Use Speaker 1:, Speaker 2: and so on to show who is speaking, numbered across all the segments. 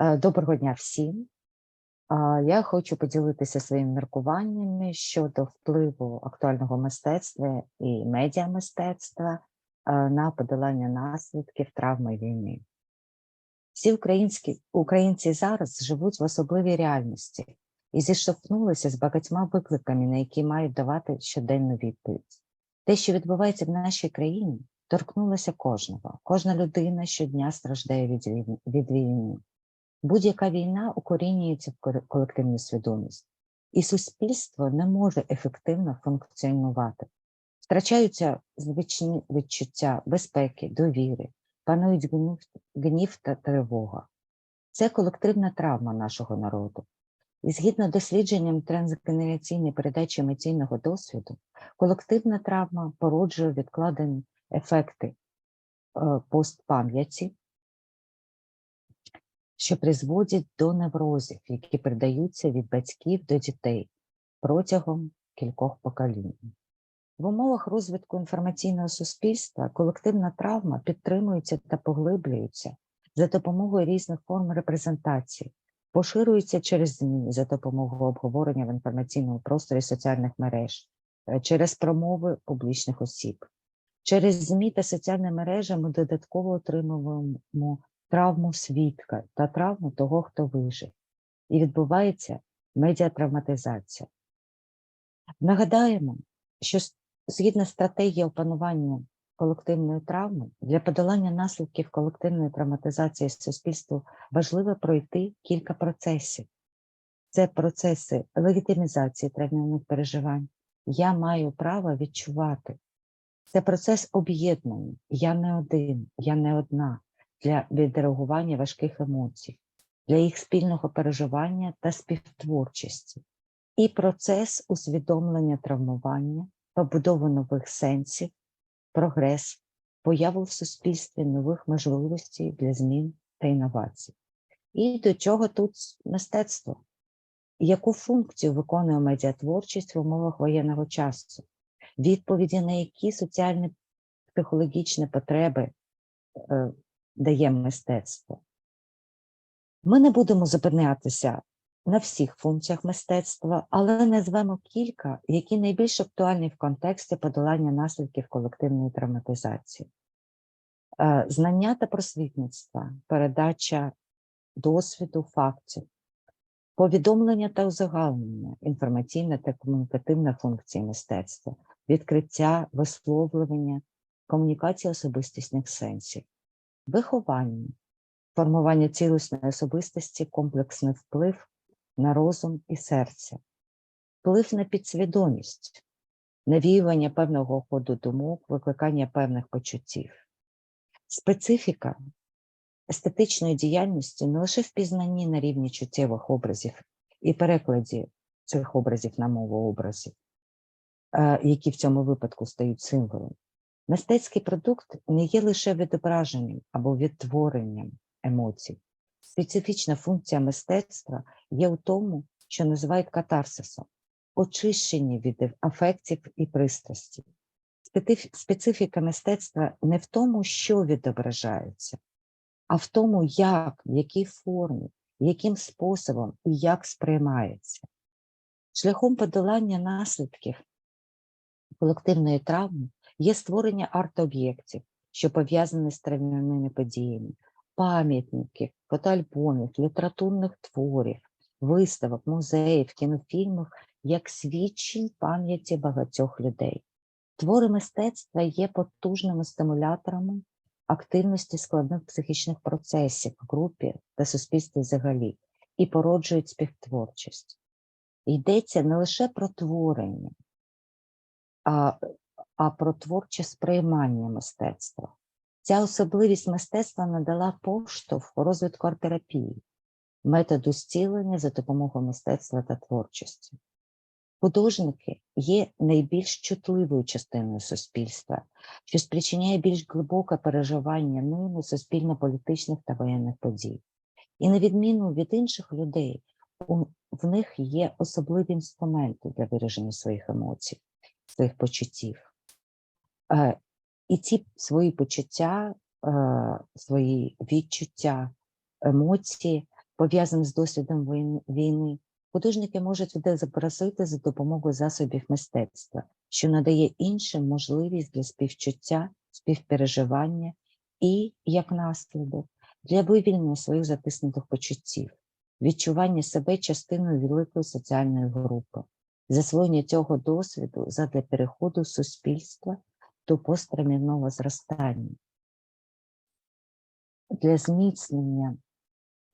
Speaker 1: Е, Доброго дня всім. Я хочу поділитися своїми міркуваннями щодо впливу актуального мистецтва і медіамистецтва е, на подолання наслідків травми війни. Всі українські, українці зараз живуть в особливій реальності і зіштовхнулися з багатьма викликами, на які мають давати щоденну відповідь. Те, що відбувається в нашій країні, торкнулося кожного. Кожна людина щодня страждає від війни. Будь-яка війна укорінюється в колективну свідомість, і суспільство не може ефективно функціонувати. Втрачаються звичні відчуття безпеки, довіри, панують гнів, гнів та тривога. Це колективна травма нашого народу. І згідно дослідженням трансгенераційної передачі емоційного досвіду, колективна травма породжує відкладені ефекти е, постпам'яті, що призводять до неврозів, які передаються від батьків до дітей протягом кількох поколінь. В умовах розвитку інформаційного суспільства колективна травма підтримується та поглиблюється за допомогою різних форм репрезентації, поширюється через ЗМІ за допомогою обговорення в інформаційному просторі соціальних мереж, е, через промови публічних осіб. Через ЗМІ та соціальні мережі ми додатково отримуємо травму свідка та травму того, хто вижив. І відбувається медіатравматизація. Нагадаємо, що згідно стратегії опанування колективної травми, для подолання наслідків колективної травматизації суспільству важливо пройти кілька процесів. Це процеси легітимізації травмівних переживань. Я маю право відчувати. Це процес об'єднання. Я не один, я не одна для відреагування важких емоцій, для їх спільного переживання та співтворчості, і процес усвідомлення травмування, побудови нових сенсів, прогрес, появу в суспільстві нових можливостей для змін та інновацій. І до чого тут мистецтво? Яку функцію виконує медіатворчість в умовах воєнного часу? Відповіді на які соціальні психологічні потреби е, дає мистецтво. Ми не будемо зупинятися на всіх функціях мистецтва, але назвемо кілька, які найбільш актуальні в контексті подолання наслідків колективної травматизації. Е, Знання та просвітництва, передача досвіду, фактів, повідомлення та узагальнення, інформаційна та комунікативна функції мистецтва, відкриття, висловлювання, комунікація особистісних сенсів, виховання, формування цілісної особистості, комплексний вплив на розум і серце, вплив на підсвідомість, навіювання певного ходу думок, викликання певних почуттів, специфіка естетичної діяльності не лише в пізнанні на рівні чуттєвих образів і перекладі цих образів на мову образів, е, які в цьому випадку стають символом. Мистецький продукт не є лише відображенням або відтворенням емоцій. Специфічна функція мистецтва є у тому, що називають катарсисом, очищення від афектів і пристрасті. Специфіка мистецтва не в тому, що відображається, а в тому, як, в якій формі, яким способом і як сприймається. Шляхом подолання наслідків колективної травми є створення арт-об'єктів, що пов'язані з травмівними подіями, пам'ятників, фотоальбомів, літературних творів, виставок, музеїв, кінофільмів як свідчень пам'яті багатьох людей. Твори мистецтва є потужними стимуляторами активності складних психічних процесів в групі та суспільстві взагалі і породжують співтворчість. Йдеться не лише про творення, а, а про творче сприймання мистецтва. Ця особливість мистецтва надала поштовх розвитку арт-терапії, методу зцілення за допомогою мистецтва та творчості. Художники є найбільш чутливою частиною суспільства, що спричиняє більш глибоке переживання ними суспільно-політичних та воєнних подій. І на відміну від інших людей, у- в них є особливі інструменти для вираження своїх емоцій, своїх почуттів. І ці свої почуття, е, свої відчуття, емоції пов'язаних з досвідом війни, художники можуть відобразити за допомогою засобів мистецтва, що надає іншим можливість для співчуття, співпереживання і, як наслідок, для вивільнення своїх затиснутих почуттів, відчування себе частиною великої соціальної групи, засвоєння цього досвіду задля переходу суспільства до пострамівного зростання. Для зміцнення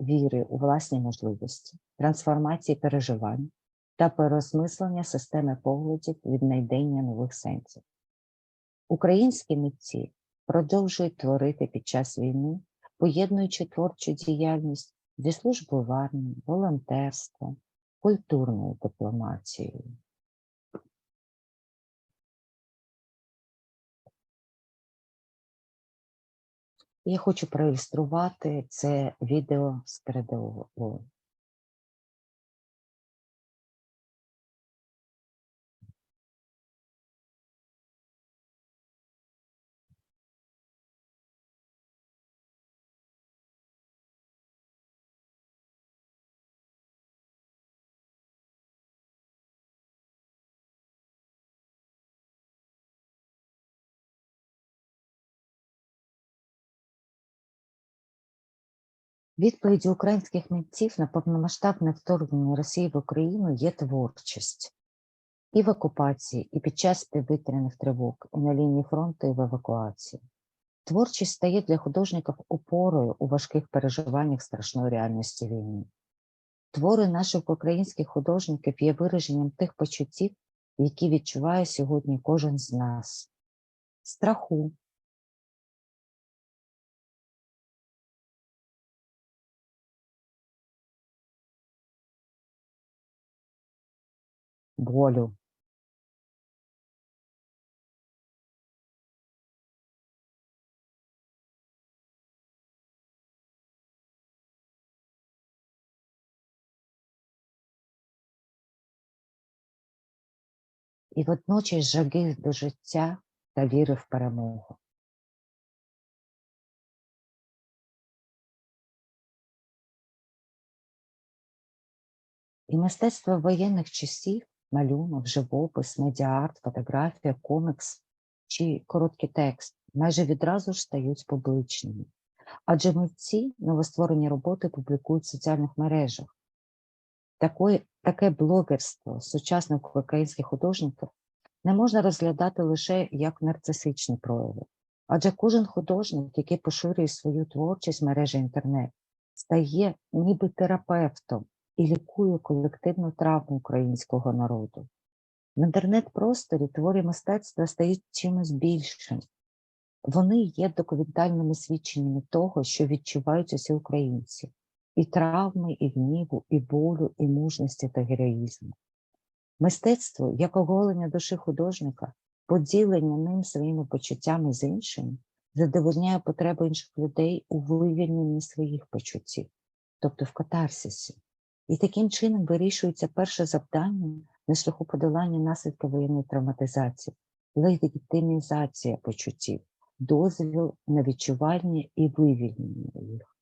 Speaker 1: віри у власні можливості, трансформації переживань та переосмислення системи поглядів віднайдення нових сенсів. Українські митці продовжують творити під час війни, поєднуючи творчу діяльність зі службою в армії, волонтерством, культурною дипломатією. Я хочу проілюструвати це відео з передового. Відповіддю українських митців на повномасштабне вторгнення Росії в Україну є творчість і в окупації, і під час повітряних тривог, і на лінії фронту, і в евакуації. Творчість стає для художників опорою у важких переживаннях страшної реальності війни. Твори наших українських художників є вираженням тих почуттів, які відчуває сьогодні кожен з нас: страху, болю, і водночас жаги до життя та віри в перемогу. І мистецтво воєнних часів, малюнок, живопис, медіарт, фотографія, комікс чи короткий текст майже відразу ж стають публічними. Адже митці новостворені роботи публікують в соціальних мережах. Такої, таке блогерство сучасних українських художників не можна розглядати лише як нарцисичні прояви. Адже кожен художник, який поширює свою творчість в мережі інтернет, стає ніби терапевтом і лікує колективну травму українського народу. В інтернет-просторі твори мистецтва стають чимось більшим. Вони є документальними свідченнями того, що відчувають усі українці, і травми, і гніву, і болю, і мужності та героїзму. Мистецтво, як оголення душі художника, поділення ним своїми почуттями з іншими, задовольняє потреби інших людей у вивільненні своїх почуттів, тобто в катарсисі. І таким чином вирішується перше завдання на шляху подолання наслідків воєнної травматизації, легітимізація почуттів, дозвіл на відчування і вивільнення їх.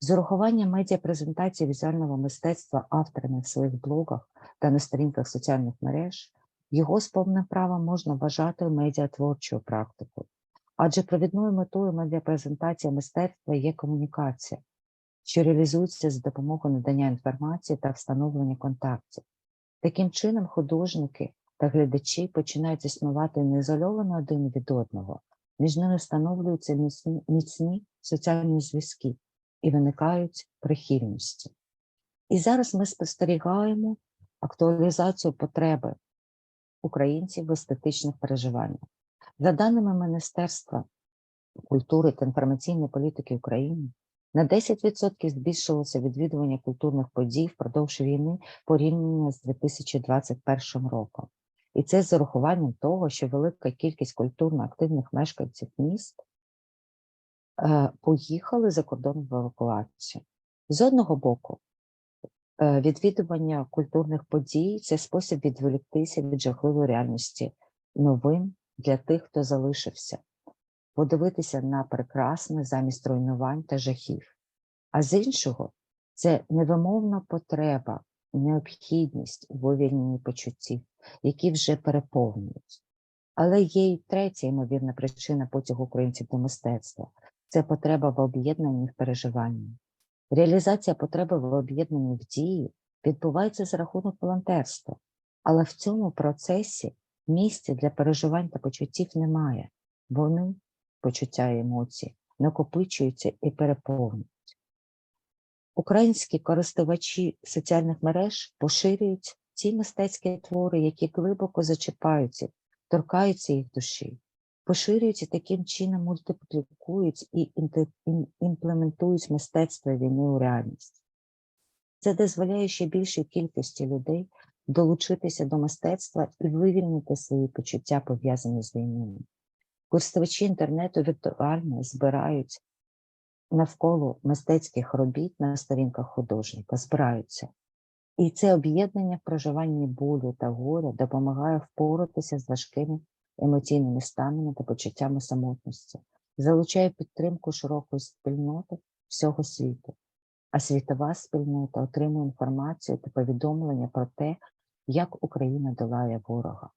Speaker 1: З урахуванням медіапрезентації візуального мистецтва авторами в своїх блогах та на сторінках соціальних мереж, його з повним правом можна вважати медіатворчою практикою, адже провідною метою медіапрезентації мистецтва є комунікація, що реалізується за допомогою надання інформації та встановлення контактів. Таким чином, художники та глядачі починають існувати не ізольовано один від одного, між ними встановлюються міцні, міцні соціальні зв'язки і виникають прихильності. І зараз ми спостерігаємо актуалізацію потреби українців в естетичних переживаннях. За даними Міністерства культури та інформаційної політики України, на 10% збільшилося відвідування культурних подій впродовж війни порівняно з 2021 роком. І це з урахуванням того, що велика кількість культурно активних мешканців міст е, поїхали за кордон в евакуацію. З одного боку, е, відвідування культурних подій це спосіб відволіктися від жахливої реальності новин для тих, хто залишився, подивитися на прекрасне замість руйнувань та жахів. А з іншого, Це невимовна потреба, необхідність у вивільненні почуттів, які вже переповнюють. Але є й третя ймовірна причина потягу українців до мистецтва це потреба в об'єднанні в переживанні. Реалізація потреби в об'єднанні в дії відбувається за рахунок волонтерства, але в цьому процесі місця для переживань та почуттів немає. Вони, почуття і емоції, накопичуються і переповнюють. Українські користувачі соціальних мереж поширюють ті мистецькі твори, які глибоко зачіпаються, торкаються їх душі, поширюють і таким чином мультиплікують і імплементують мистецтво війни у реальність. Це дозволяє ще більшій кількості людей долучитися до мистецтва і вивільнити свої почуття, пов'язані з війною. Користувачі інтернету віртуально збирають навколо мистецьких робіт на сторінках художника, збираються. І це об'єднання в проживанні болю та горя допомагає впоратися з важкими емоційними станами та почуттями самотності, залучає підтримку широкої спільноти всього світу, а світова спільнота отримує інформацію та повідомлення про те, як Україна долає ворога.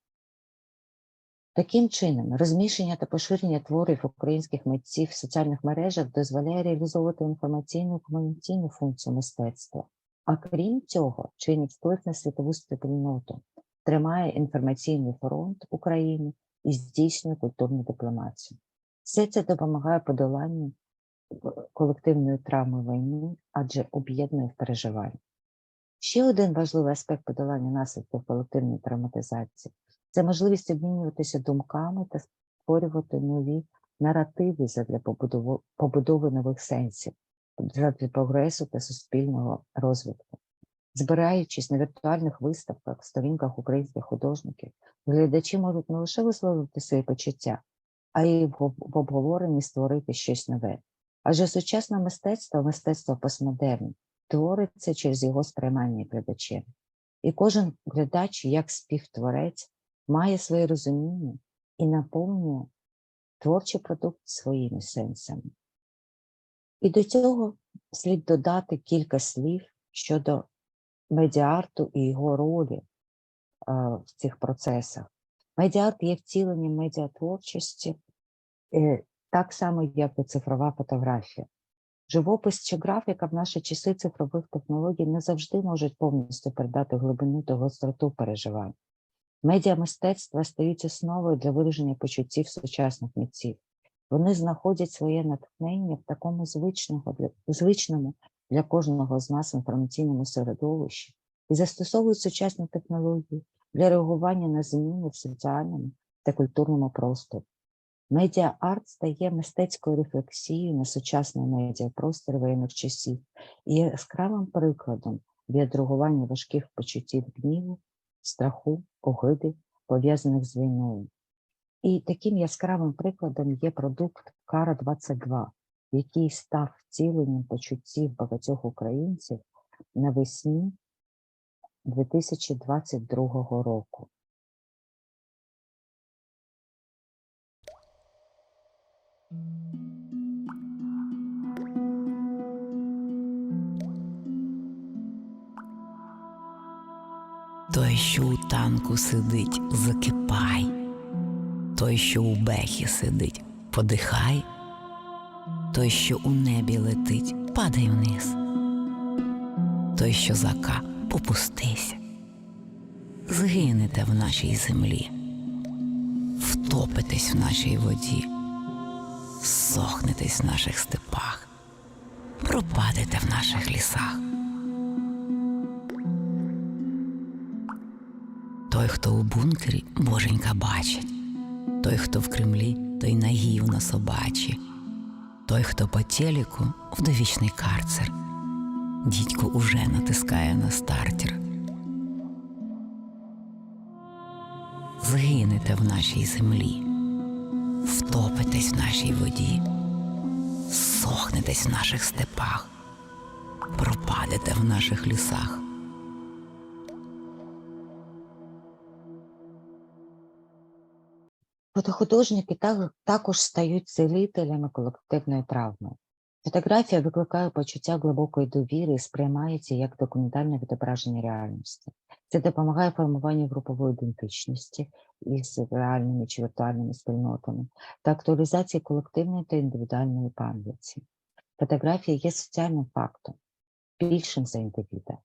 Speaker 1: Таким чином, розміщення та поширення творів українських митців в соціальних мережах дозволяє реалізовувати інформаційну і комунікаційну функцію мистецтва, а крім цього, чинить вплив на світову спільноту, тримає інформаційний фронт України і здійснює культурну дипломацію. Все це допомагає подоланню колективної травми війни, адже об'єднує в переживанні. Ще один важливий аспект подолання наслідків колективної травматизації це можливість обмінюватися думками та створювати нові наративи побудово- побудови нових сенсів, задля прогресу та суспільного розвитку. Збираючись на віртуальних виставках, сторінках українських художників, глядачі можуть не лише висловити свої почуття, а й в обговоренні створити щось нове. Адже сучасне мистецтво, мистецтво постмодерну, твориться через його сприймання глядачем. І кожен глядач, як співтворець, має своє розуміння і наповнює творчий продукт своїми сенсами. І до цього слід додати кілька слів щодо медіарту і його ролі е, в цих процесах. Медіарт є втіленням медіатворчості, е, так само, як і цифрова фотографія. Живопис чи графіка в наші часи цифрових технологій не завжди можуть повністю передати глибину та гостроту переживань. Медіамистецтва стають основою для вираження почуттів сучасних митців. Вони знаходять своє натхнення в такому звичного для, звичному для кожного з нас інформаційному середовищі і застосовують сучасні технології для реагування на зміни в соціальному та культурному просторі. Медіа-арт стає мистецькою рефлексією на сучасний медіапростір воєнних часів і яскравим прикладом відреагування важких почуттів гніву, страху, огиди, пов'язаних з війною. І таким яскравим прикладом є продукт Кара 22 який став втіленням почуттів багатьох українців навесні 2022 року.
Speaker 2: Той, що у танку сидить, закипай, той, що у бехі сидить, подихай, той, що у небі летить, падай вниз, той, що зака, попустися, згинете в нашій землі, втопитесь в нашій воді, сохнетесь в наших степах, пропадете в наших лісах. Той, хто у бункері, боженька бачить, той, хто в Кремлі, той наївно собачі, той, хто по телеку в довічний карцер, дідько уже натискає на стартер. Згинете в нашій землі, втопитесь в нашій воді, сохнетесь в наших степах, пропадете в наших лісах.
Speaker 1: Фотохудожники також стають цілителями колективної травми. Фотографія викликає почуття глибокої довіри і сприймається як документальне відображення реальності. Це допомагає формуванню групової ідентичності із реальними чи віртуальними спільнотами та актуалізації колективної та індивідуальної пам'яті. Фотографія є соціальним фактом, більшим за індивіда.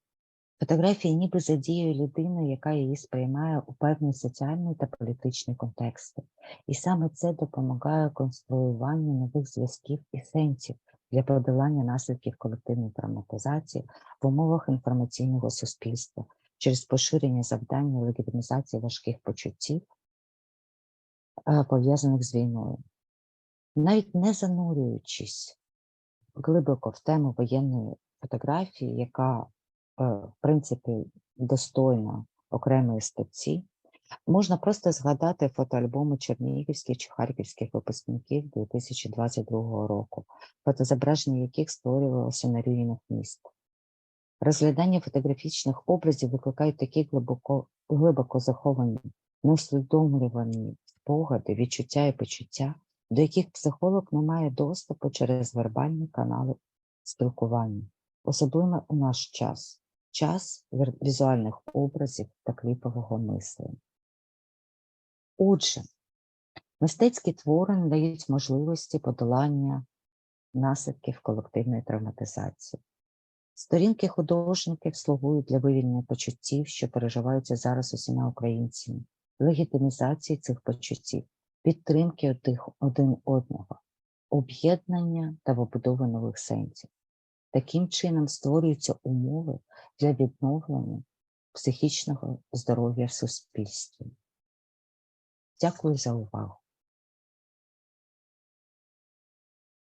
Speaker 1: Фотографія ніби задіює людину, яка її сприймає у певний соціальний та політичний контексти. І саме це допомагає конструюванню нових зв'язків і сенсів для подолання наслідків колективної травматизації в умовах інформаційного суспільства через поширення завдання легітимізації важких почуттів, е, пов'язаних з війною. Навіть не занурюючись глибоко в тему воєнної фотографії, яка, в принципі, достойна окремої статті, можна просто згадати фотоальбоми чернігівських чи харківських випускників 2022 року, фотозображення яких створювалося на руїнах міст. Розглядання фотографічних образів викликають такі глибоко, глибоко заховані, неусвідомлювані спогади, відчуття і почуття, до яких психолог не має доступу через вербальні канали спілкування, особливо у наш час, час візуальних образів та кліпового мислення. Отже, мистецькі твори надають можливості подолання наслідків колективної травматизації. Сторінки художників слугують для вивільнення почуттів, що переживаються зараз усіма українцями, легітимізації цих почуттів, підтримки одих- один одного, об'єднання та побудови нових сенсів. Таким чином створюються умови для відновлення психічного здоров'я в суспільстві. Дякую за увагу.